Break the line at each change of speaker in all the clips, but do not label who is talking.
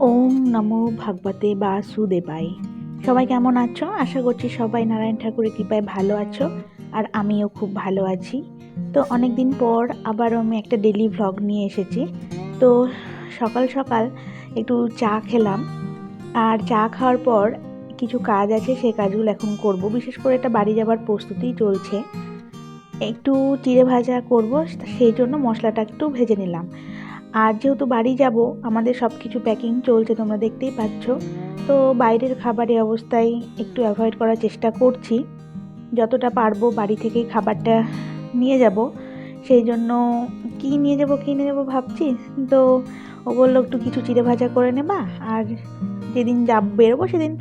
ওম নমো ভাগবতে বাসুদেবাই সবাই কেমন আছো? আশা করছি সবাই নারায়ণ ঠাকুরের কৃপায় ভালো আছো আর আমিও খুব ভালো আছি। তো অনেক দিন পর আবারও আমি একটা ডেলি ভ্লগ নিয়ে এসেছি। তো সকাল সকাল একটু চা খেলাম আর চা খাওয়ার পর কিছু কাজ আছে সেই কাজগুলো এখন করব। বিশেষ করে এটা বাড়ি যাবার প্রস্তুতি চলছে। একটু চিড়ে ভাজা করব, সেই জন্য মশলাটা একটু ভেজে নিলাম। আর যেহেতু বাড়ি যাব, আমাদের সব কিছু প্যাকিং চলছে, তোমরা দেখতেই পাচ্ছ। তো বাইরের খাবারের অবস্থায় একটু অ্যাভয়েড করার চেষ্টা করছি। যতটা পারব বাড়ি থেকেই খাবারটা নিয়ে যাব। সেই জন্য কী নিয়ে যাব, কী নিয়ে যাব ভাবছি? তো ও বলল একটু কিছু চিড়ে ভাজা করে নেবা, আর যেদিন যাব বেরোবো সেদিন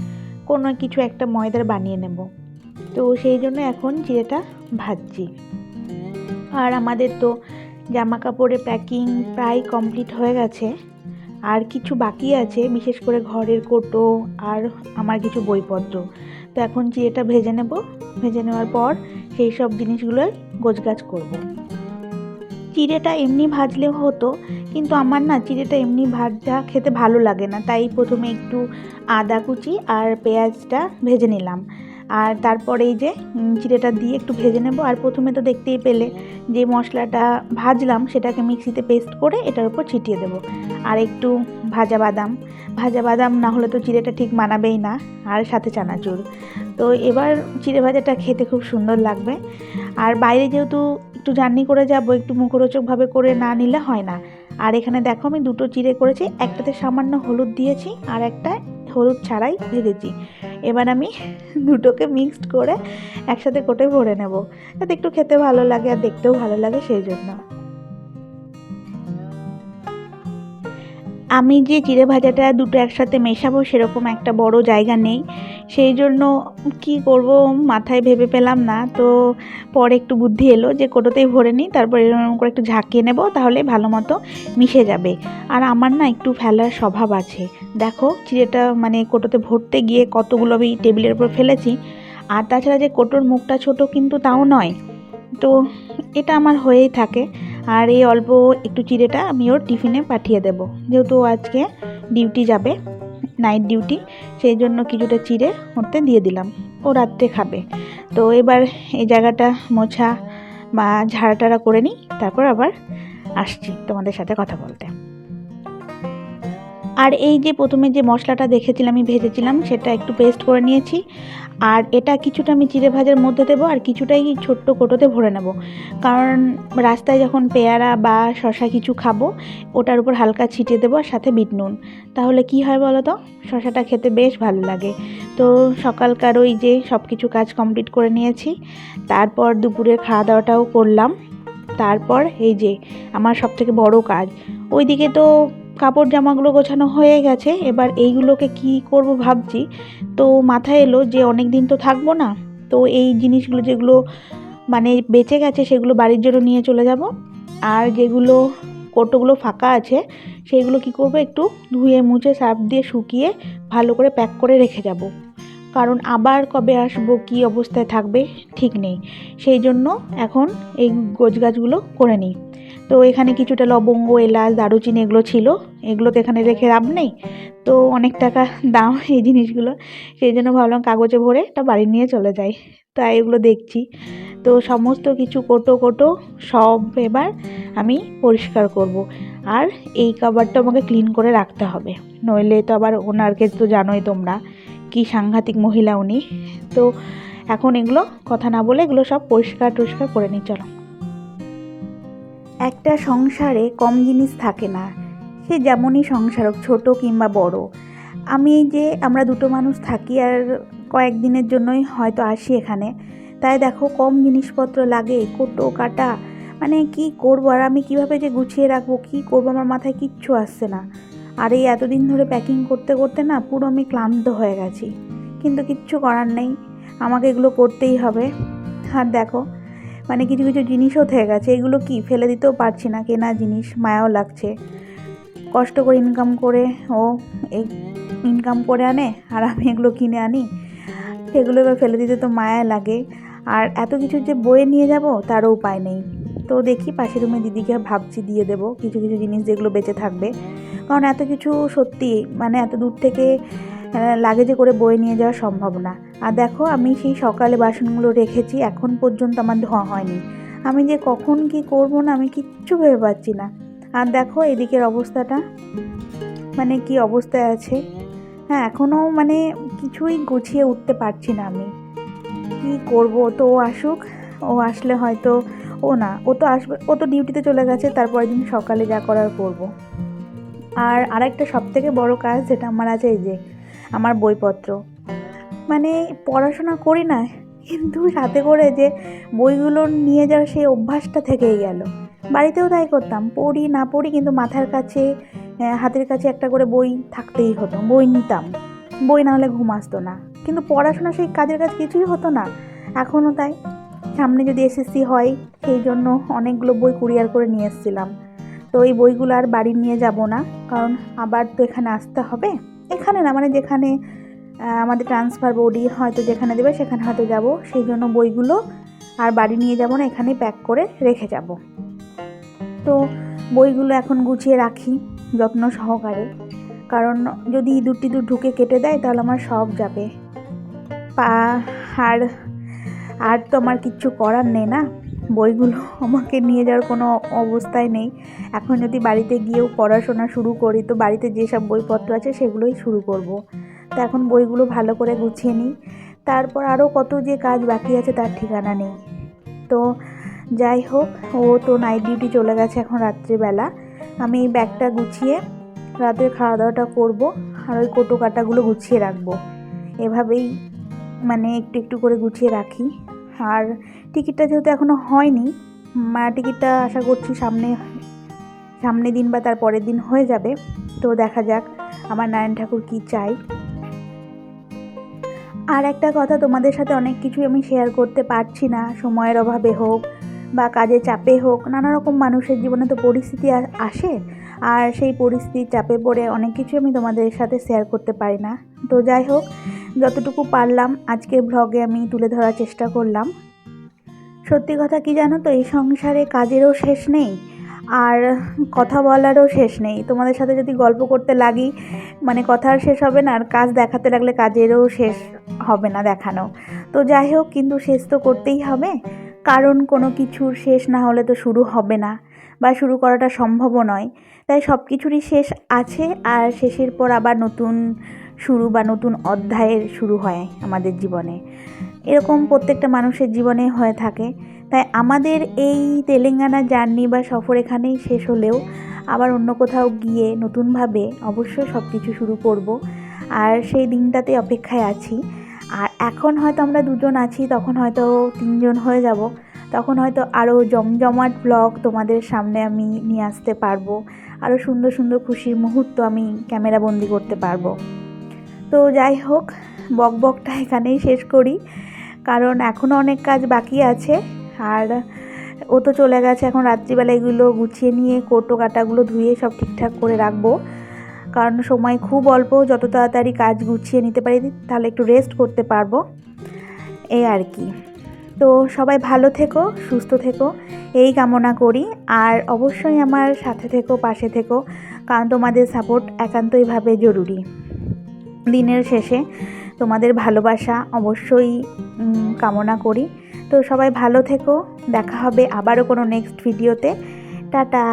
কোনো কিছু একটা ময়দার বানিয়ে নেব। তো সেই জন্য এখন চিড়েটা ভাজছি। আর আমাদের তো জামা কাপড়ের প্যাকিং প্রায় কমপ্লিট হয়ে গেছে। আর কিছু বাকি আছে, বিশেষ করে ঘরের কোটো আর আমার কিছু বইপত্র। তো এখন চিড়েটা ভেজে নেব, ভেজে নেওয়ার পর সেই সব জিনিসগুলোই গোছগাছ করব। চিড়েটা এমনি ভাজলেও হতো, কিন্তু আমার না চিড়েটা এমনি ভাজা খেতে ভালো লাগে না, তাই প্রথমে একটু আদা কুচি আর পেঁয়াজটা ভেজে নিলাম। আর তারপরে এই যে চিড়েটা দিয়ে একটু ভেজে নেব। আর প্রথমে তো দেখতেই পেলে যে মশলাটা ভাজলাম, সেটাকে মিক্সিতে পেস্ট করে এটার উপর ছিটিয়ে দেব। আর একটু ভাজা বাদাম। ভাজা বাদাম না হলে তো চিড়েটা ঠিক মানাবেই না, আর সাথে চানাচুর। তো এবার চিড়ে ভাজাটা খেতে খুব সুন্দর লাগবে। আর বাইরে যেহেতু একটু জার্নি করে যাব, একটু মুখরোচকভাবে করে না নিলে হয় না। আর এখানে দেখো আমি দুটো চিড়ে করেছি, একটাতে সামান্য হলুদ দিয়েছি, আর একটা হলুদ ছাড়াই ভেজেছি। এবার আমি দুটোকে মিক্সড করে একসাথে কোটে ভরে নেব। যাতে একটু খেতে ভালো লাগে আর দেখতেও ভালো লাগে সেই জন্য। আমি যে চিড়ে ভাজাটা দুটো একসাথে মেশাবো সেরকম একটা বড় জায়গা নেই। সেই জন্য কি করব মাথায় ভেবে পেলাম না। তো পরে একটু বুদ্ধি এলো যে কোটোতেই ভরে নিই, তারপর এরকম করে একটু ঝাঁকিয়ে নেব তাহলে ভালো মতো মিশে যাবে। আর আমার না একটু ফেলার স্বভাব আছে। দেখো চিড়েটা মানে কোটোতে ভরতে গিয়ে কতগুলো আমি টেবিলের উপর ফেলেছি। আর তাছাড়া যে কোটোর মুখটা ছোট কিন্তু তাও নয়। তো এটা আমার হয়েই থাকে। আর এই অল্প একটু চিড়েটা আমি ওর টিফিনে পাঠিয়ে দেব। যেহেতু আজকে ডিউটি যাবে নাইট ডিউটি সেই জন্য কিছুটা চিড়ে ওরতে দিয়ে দিলাম। ও রাত্রে খাবে। তো এবার এই জায়গাটা মোছা বা ঝাড়াটাড়া করে নিই, তারপর আবার আসছি তোমাদের সাথে কথা বলতে। আর এই যে প্রথমে যে মশলাটা দেখেছিলাম, আমি ভেজেছিলাম, সেটা একটু পেস্ট করে নিয়েছি। আর এটা কিছুটা আমি চিড়ে ভাজার মধ্যে দেবো আর কিছুটাই ছোট্ট কোটোতে ভরে নেব। কারণ রাস্তায় যখন পেয়ারা বা শশা কিছু খাব, ওটার উপর হালকা ছিটিয়ে দেবো আর সাথে বিট নুন। তাহলে কি হয় বলো তো? শশাটা খেতে বেশ ভালো লাগে। তো সকালকার ওই যে সব কিছু কাজ কমপ্লিট করে নিয়েছি। তারপর দুপুরের খাওয়া দাওয়াটাও করলাম। তারপর এই যে আমার সবথেকে বড় কাজ, ওইদিকে তো কাপড় জামাগুলো গোছানো হয়ে গেছে, এবার এইগুলোকে কি করব ভাবছি। তো মাথায় এলো যে অনেক দিন তো থাকব না, তো এই জিনিসগুলো যেগুলো মানে বেঁচে গেছে সেগুলো বাড়ির জন্য নিয়ে চলে যাব। আর যেগুলো কোটোগুলো ফাঁকা আছে সেইগুলো কি করব একটু ধুয়ে মুছে সার্ফ দিয়ে শুকিয়ে ভালো করে প্যাক করে রেখে যাব। কারণ আবার কবে আসব, কি অবস্থায় থাকবে ঠিক নেই। সেই জন্য এখন এই গোছগাছগুলো করে নিই। তো এখানে কিছুটা লবঙ্গ, এলাচ, দারুচিনি এগুলো ছিল। এগুলো তো এখানে রেখে লাভ নেই। তো অনেক টাকা দাম এই জিনিসগুলো। সেই জন্য ভাবলাম কাগজে ভরে এটা বাড়ি নিয়ে চলে যাই। তাই এগুলো দেখছি। তো সমস্ত কিছু কোটো কোটো সব এবার আমি পরিষ্কার করব। আর এই কাবারটা আমাকে ক্লিন করে রাখতে হবে। নইলে তো আবার ওনারকে তো জানোই তোমরা, কি সাংঘাতিক মহিলা উনি। তো এখন এগুলো কথা না বলে এগুলো সব পরিষ্কার টরিষ্কার করে নিই, চলো। একটা সংসারে কম জিনিস থাকে না। সে যেমনই সংসার হোক, ছোটো কিংবা বড়। আমি যে আমরা দুটো মানুষ থাকি আর কয়েকদিনের জন্যই হয়তো আসি এখানে, তাই দেখো কম জিনিসপত্র লাগে, কোটো, কাটা মানে কি করব আর আমি কীভাবে যে গুছিয়ে রাখব, কি করব আমার মাথায় কিচ্ছু আসছে না। আর এই এতদিন ধরে প্যাকিং করতে করতে না পুরো আমি ক্লান্ত হয়ে গেছি। কিন্তু কিচ্ছু করার নেই, আমাকে এগুলো করতেই হবে। আর দেখো মানে কিছু কিছু জিনিসও থেকে গেছে, এগুলো কি? ফেলে দিতেও পারছি না, কেনা জিনিস, মায়াও লাগছে। কষ্ট করে ইনকাম করে ও এই ইনকাম করে আনে, আর আমি এগুলো কিনে আনি। সেগুলো এবার ফেলে দিতে তো মায়া লাগে। আর এত কিছু যে বয়ে নিয়ে যাব, তারও উপায় নেই। তো দেখি পাশের রুমে দিদিকে ভাবছি, দিয়ে দেবো। কিছু কিছু জিনিস যেগুলো বেঁচে থাকবে। কারণ এত কিছু সত্যি মানে এত দূর থেকে লাগেজে করে বয়ে নিয়ে যাওয়া সম্ভব না। আর দেখো, আমি সেই সকালে বাসনগুলো রেখেছি, এখন পর্যন্ত আমার ধোয়া হয়নি। আমি যে কখন কি করব না, আমি কিচ্ছু ভেবে পাচ্ছি না। আর দেখো, এদিকের অবস্থাটা মানে কি অবস্থায় আছে? হ্যাঁ এখনও মানে কিছুই গুছিয়ে উঠতে পারছি না আমি। কি করব তো ও আসুক, ও আসলে হয়তো, ও না, ও তো আসবে, ও তো ডিউটিতে চলে গেছে, তারপরের দিন সকালে যা করার করব। আর আরেকটা সব থেকে বড় কাজ, যেটা আমার আছে, এই যে আমার বইপত্র। মানে পড়াশোনা করি না, কিন্তু সাথে করে যে বইগুলো নিয়ে যাওয়ার সেই অভ্যাসটা থেকেই গেল। বাড়িতেও তাই করতাম, পড়ি না পড়ি কিন্তু মাথার কাছে হাতের কাছে একটা করে বই থাকতেই হতো, বই নিতাম। বই না হলে ঘুম আসতো না। কিন্তু পড়াশোনা সেই কাজের কাজ কিছুই হতো না, এখনও তাই। সামনে যদি এসএসসি হয়, সেই জন্য অনেকগুলো বই কুরিয়ার করে নিয়ে এসেছিলাম। তো এই বইগুলো আর বাড়ি নিয়ে যাব না, কারণ আবার তো এখানে আসতে হবে। এখানে না মানে যেখানে আমাদের ট্রান্সফার বডি হয়তো যেখানে দেবে, সেখানে হয়তো যাব। সেই জন্য বইগুলো আর বাড়ি নিয়ে যাব না, এখানে প্যাক করে রেখে যাব। তো বইগুলো এখন গুছিয়ে রাখি, যত্ন সহকারে। কারণ যদি ইঁদুর টিঁদুর ঢুকে কেটে দেয়, তাহলে আমার সব যাবে। পা, আর আর তো আমার কিচ্ছু করার নেই না। বইগুলো আমাকে নিয়ে যাওয়ার কোনো অবস্থায় নেই। এখন যদি বাড়িতে গিয়েও পড়াশোনা শুরু করি, তো বাড়িতে যেসব বইপত্র আছে সেগুলোই শুরু করব। তো এখন বইগুলো ভালো করে গুছিয়ে নিই। তারপর আরও কত যে কাজ বাকি আছে তার ঠিকানা নেই। তো যাই হোক, ও তো নাইট ডিউটি চলে গেছে এখন রাত্রিবেলা। আমি এই ব্যাগটা গুছিয়ে রাতের খাওয়া দাওয়াটা করব আর ওই কোটো কাটাগুলো গুছিয়ে রাখব। এভাবেই মানে একটু একটু করে গুছিয়ে রাখি। আর টিকিটটা যেহেতু এখনও হয়নি টিকিটটা আশা করছি সামনে সামনে দিন বা তার পরের দিন হয়ে যাবে। তো দেখা যাক আমার নারায়ণ ঠাকুর কী চাই আর একটা কথা, তোমাদের সাথে অনেক কিছু আমি শেয়ার করতে পারছি না, সময়ের অভাবে হোক বা কাজে চাপে হোক, নানা রকম মানুষের জীবনে তো পরিস্থিতি আসে। আর সেই পরিস্থিতির চাপে পড়ে অনেক কিছু আমি তোমাদের সাথে শেয়ার করতে পারি না। তো যাই হোক, যতটুকু পারলাম, আজকের ব্লগে আমি তুলে ধরার চেষ্টা করলাম। সত্যি কথা কি জানো তো? এই সংসারে কাজেরও শেষ নেই আর কথা বলারও শেষ নেই। তোমাদের সাথে যদি গল্প করতে লাগি মানে কথা আর শেষ হবে না, আর কাজ দেখাতে লাগলে কাজেরও শেষ হবে না দেখানো। তো যাই হোক, কিন্তু শেষ তো করতেই হবে। কারণ কোনো কিছুর শেষ না হলে তো শুরু হবে না বা শুরু করাটা সম্ভবও নয়। তাই সব কিছুরই শেষ আছে, আর শেষের পর আবার নতুন শুরু বা নতুন অধ্যায়ের শুরু হয় আমাদের জীবনে। এরকম প্রত্যেকটা মানুষের জীবনে হয়ে থাকে। তাই আমাদের এই তেলেঙ্গানা জার্নি বা সফর এখানেই শেষ হলেও আবার অন্য কোথাও গিয়ে নতুনভাবে অবশ্যই সব কিছু শুরু করব। আর সেই দিনটাতে অপেক্ষায় আছি। আর এখন হয়তো আমরা দুজন আছি, তখন হয়তো তিনজন হয়ে যাব। তখন হয়তো আরও জমজমাট ব্লগ তোমাদের সামনে আমি নিয়ে আসতে পারব। আরও সুন্দর সুন্দর খুশির মুহূর্ত আমি ক্যামেরা বন্দি করতে পারব। তো যাই হোক বক বকটা এখানেই শেষ করি। কারণ এখনও অনেক কাজ বাকি আছে। আর ও তো চলে গেছে এখন রাত্রিবেলা এগুলো গুছিয়ে নিয়ে, কোটো কাটাগুলো ধুয়ে সব ঠিকঠাক করে রাখব। কারণ সময় খুব অল্প, যত তাড়াতাড়ি কাজ গুছিয়ে নিতে পারি, তাহলে একটু রেস্ট করতে পারব। এই আর কি। তো সবাই ভালো থেকো, সুস্থ থেকো, এই কামনা করি। আর অবশ্যই আমার সাথে থেকো, পাশে থেকো, কারণ তোমাদের সাপোর্ট একান্তইভাবে জরুরি। দিনের শেষে তোমাদের ভালোবাসা অবশ্যই কামনা করি। তো সবাই ভালো থেকো, দেখা হবে আবারও কোনো নেক্সট ভিডিওতে টাটা!